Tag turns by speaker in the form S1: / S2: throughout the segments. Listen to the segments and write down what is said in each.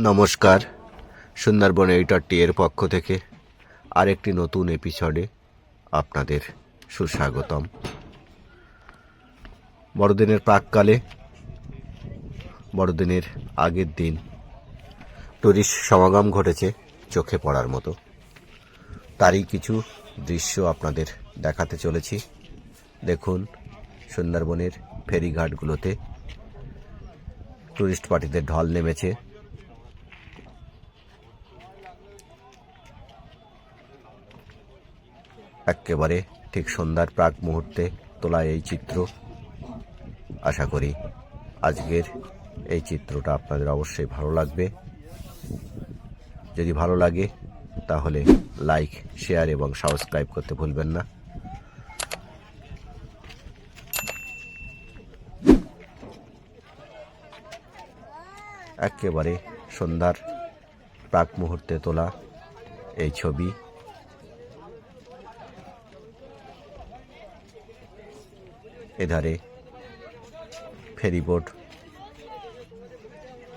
S1: নমস্কার। সুন্দরবন এইটার টি এর পক্ষ থেকে আরেকটি নতুন এপিসোডে আপনাদের সুস্বাগতম। বড়দিনের প্রাককালে, বড়দিনের আগের দিন টুরিস্ট সমাগম ঘটেছে চোখে পড়ার মতো। তারই কিছু দৃশ্য আপনাদের দেখাতে চলেছি। দেখুন সুন্দরবনের ফেরিঘাটগুলোতে টুরিস্ট পার্টিদের ঢল নেমেছে। একেবারে ঠিক সন্ধ্যার প্রাক মুহূর্তে তোলা এই চিত্র। আশা করি আজকের এই চিত্রটা আপনাদের অবশ্যই ভালো লাগবে। যদি ভালো লাগে, তাহলে লাইক শেয়ার এবং সাবস্ক্রাইব করতে ভুলবেন না। একেবারে সন্ধ্যার প্রাক মুহূর্তে তোলা এই ছবি। এধারে। ফেরিবোট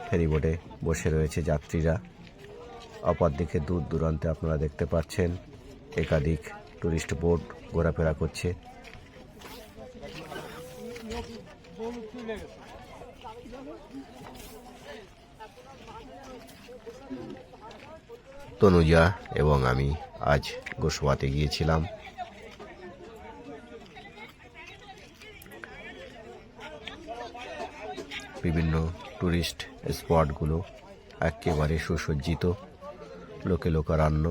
S1: ফেরিবোটে বসে রয়েছে যাত্রীরা। অপরদিকে দূর দূরান্তে আপনারা দেখতে পাচ্ছেন একাধিক টুরিস্ট বোট ঘোরাফেরা করছে। তনুজা এবং আমি আজ গোসবাতে গিয়েছিলাম। বিভিন্ন টুরিস্ট স্পটগুলো একেবারে সুসজ্জিত। লোকে লোকারণ্য।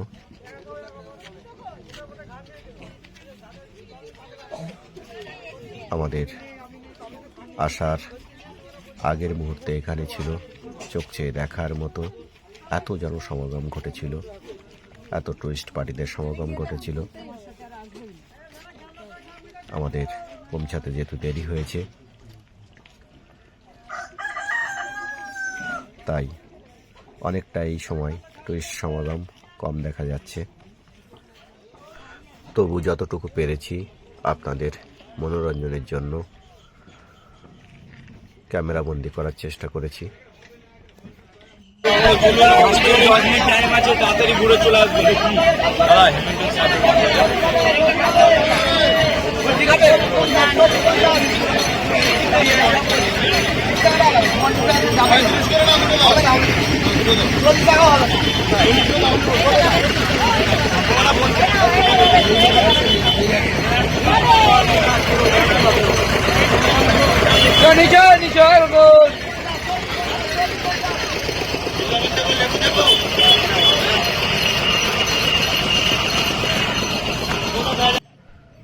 S1: আমাদের আসার আগের মুহূর্তে এখানে ছিল, চোখ চেয়ে দেখার মতো এত জনসমাগম ঘটেছিল, এত টুরিস্ট পার্টিদের সমাগম ঘটেছিল। আমাদের পৌঁছাতে যেহেতু দেরি হয়েছে তাই অনেকটা এই সময় টুরিস্ট সমাগম কম দেখা যাচ্ছে। তবু যতটুকু পেরেছি আপনাদের মনোরঞ্জনের জন্য ক্যামেরাবন্দি করার চেষ্টা করেছি।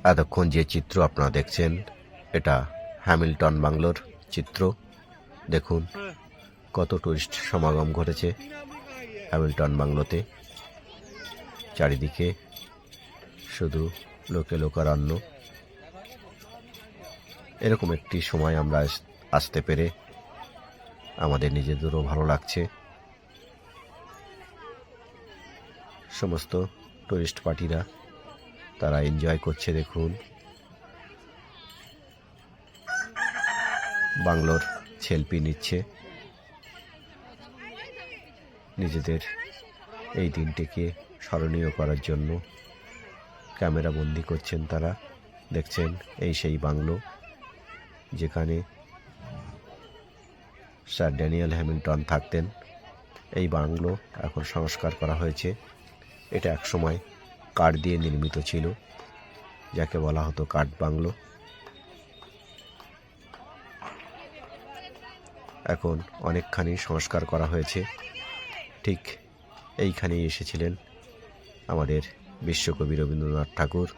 S1: এতক্ষণ যে চিত্র আপনারা দেখছেন এটা হ্যামিল্টন বাংলোর চিত্র। দেখুন কত টুরিস্ট সমাগম ঘটেছে হ্যামিল্টন বাংলোতে। চারিদিকে শুধু লোকে লোকারণ্য। এরকম একটি সময় আমরা আস- আসতে পেরে আমাদের নিজেদেরও ভালো লাগছে। সমস্ত টুরিস্ট পার্টিরা তারা এনজয় করছে, দেখুন। বাংলোর সেলফি নিচ্ছে। নিজেদের এই দিনটিকে স্মরণীয় করার জন্য ক্যামেরা বন্দি করছেন তারা। দেখছেন এই সেই বাংলো, যেখানে স্যার ড্যানিয়েল হ্যামিল্টন থাকতেন। এই বাংলো এখন সংস্কার করা হয়েছে। এটা একসময় কাঠ দিয়ে নির্মিত ছিল, যাকে বলা হতো কাঠ বাংলো। এখন অনেকখানি সংস্কার করা হয়েছে। ঠিক এইখানেই এসেছিলেন আমাদের বিশ্বকবি রবীন্দ্রনাথ ঠাকুর,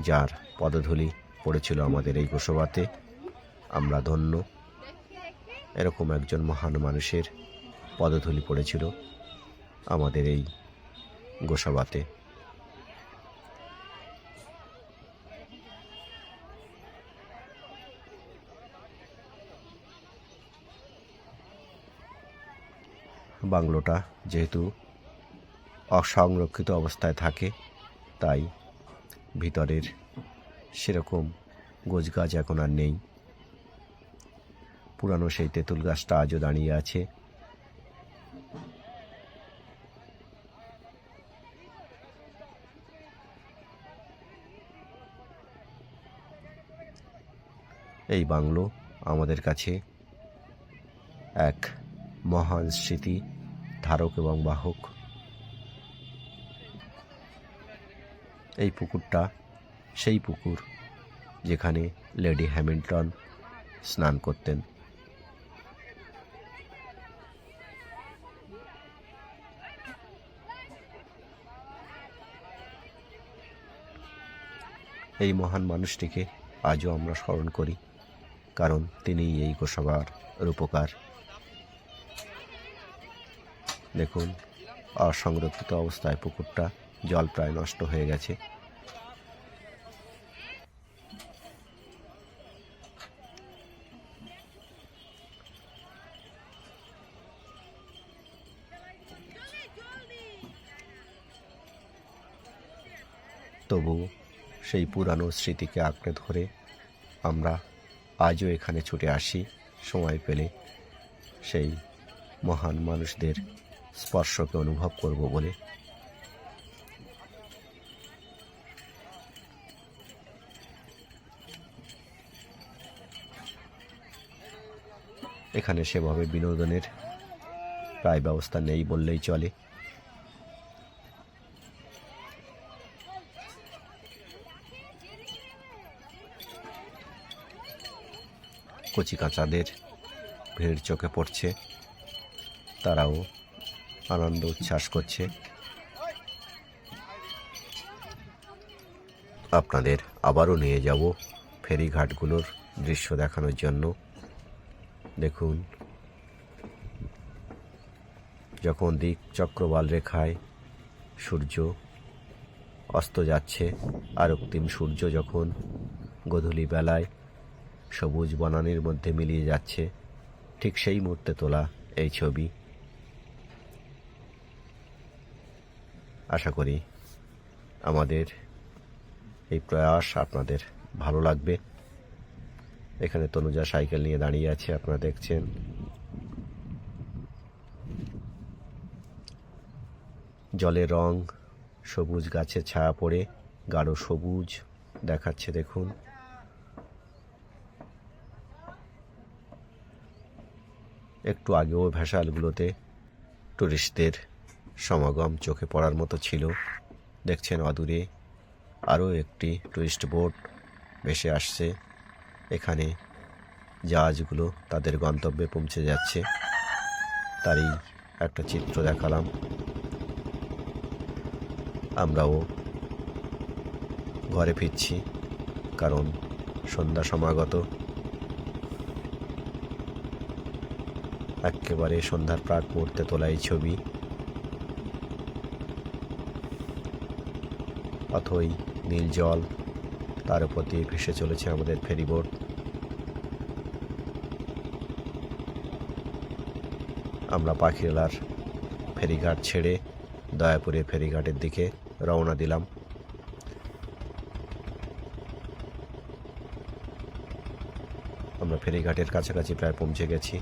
S1: যার পদধূলি পড়েছিল আমাদের এই গোসবাতে। আমরা ধন্য। এরকম একজন মহান মানুষের পদধূলি পড়েছিল আমাদের এই গোসাবাতে। বাংলোটা যেহেতু অসংরক্ষিত অবস্থায় থাকে, তাই ভিতরের সেরকম গোছ গাছ এখন আর নেই। পুরানো সেই তেঁতুল গাছটা আজও দাঁড়িয়ে আছে। এই বাংলো আমাদের কাছে এক মহান স্মৃতি। ধারক এবং বাহক। এই পুকুরটা সেই পুকুর যেখানে লেডি হ্যামিল্টন স্নান করতেন। এই মহান মানুষটিকে আজও আমরা স্মরণ করি, কারণ তিনি এই গোসাবার রূপকার। দেখুন, অসংরক্ষিত অবস্থায় পুকুরটা জল প্রায় নষ্ট হয়ে গেছে। তবু সেই পুরানো স্মৃতিকে আঁকড়ে ধরে আমরা আজও এখানে ছুটে আসি, সময় পেলে সেই মহান মানুষদের স্পর্শকে অনুভব করব বলে। এখানে সেভাবে বিনোদনের প্রায় ব্যবস্থা নেই বললেই চলে। কচি কাঁচাদের ভিড় চোখে পড়ছে। তারাও আনন্দ, উচ্ছ্বাস করছে। আপনাদের আবারও নিয়ে যাব ফেরিঘাটগুলোর দৃশ্য দেখানোর জন্য। দেখুন, যখন দিক চক্রবাল রেখায় সূর্য অস্ত যাচ্ছে, আর অক্তিম সূর্য যখন গধূলি বেলায় সবুজ বনানির মধ্যে মিলিয়ে যাচ্ছে, ঠিক সেই মুহূর্তে তোলা এই ছবি। আশা করি আমাদের এই প্রয়াস আপনাদের ভালো লাগবে। এখানে তনুজা সাইকেল নিয়ে দাঁড়িয়ে আছে, আপনারা দেখছেন। জলের রং সবুজ গাছের ছায়া পড়ে, গাঢ় সবুজ দেখাচ্ছে, দেখুন। একটু আগেও ভ্যাসালগুলোতে টুরিস্টদের সমাগম চোখে পড়ার মতো ছিল। দেখছেন অদূরে আরও একটি টুরিস্ট বোট ভেসে আসছে। এখানে জাহাজগুলো তাদের গন্তব্যে পৌঁছে যাচ্ছে। তারই একটা চিত্র দেখালাম। আমরাও ঘরে ফিরছি, কারণ সন্ধ্যা সমাগত। একেবারে সন্ধ্যার প্রাক মুহূর্তে তোলা এই ছবি। অথই নীল জল, তার উপর দিয়ে ভেসে চলেছে আমাদের ফেরিবোট আমরা পাখিরালার ফেরিঘাট ছেড়ে দয়াপুরে ফেরিঘাটের দিকে রওনা দিলাম। আমরা ফেরিঘাটের কাছাকাছি প্রায় পৌঁছে গেছি।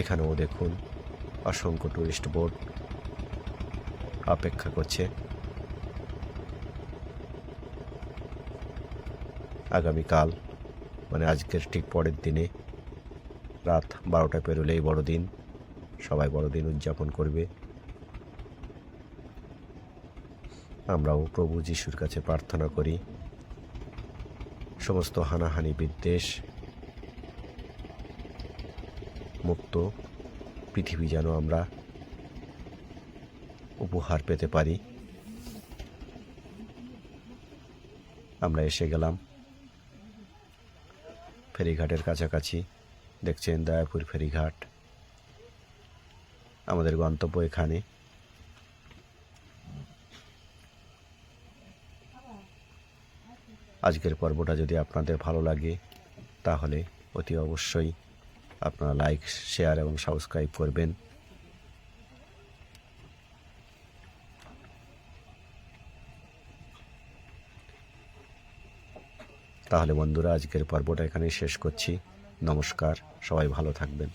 S1: এখানেও দেখুন, অসংখ্য টুরিস্ট বোট অপেক্ষা করছে। আগামীকাল মানে আজকের ঠিক পরের দিনে, রাত বারোটা পেরোলেই বড়দিন। সবাই বড়দিন উদযাপন করবে। আমরাও প্রভু যিশুর কাছে প্রার্থনা করি। সমস্ত হানাহানি বিদ্বেষ মুক্ত পৃথিবী যেন আমরা উপহার পেতে পারি। আমরা এসে গেলাম। ফেরিঘাটের কাছাকাছি। দেখছেন দয়াপুর ফেরিঘাট। আমাদের গন্তব্য এখানে। আজকের পর্বটা যদি আপনাদের ভালো লাগে, তাহলে অতি অবশ্যই আপনারা লাইক, শেয়ার এবং সাবস্ক্রাইব করবেন। তাহলে বন্ধুরা আজকের পর্বটা এখানে শেষ করছি। নমস্কার সবাই ভালো থাকবেন।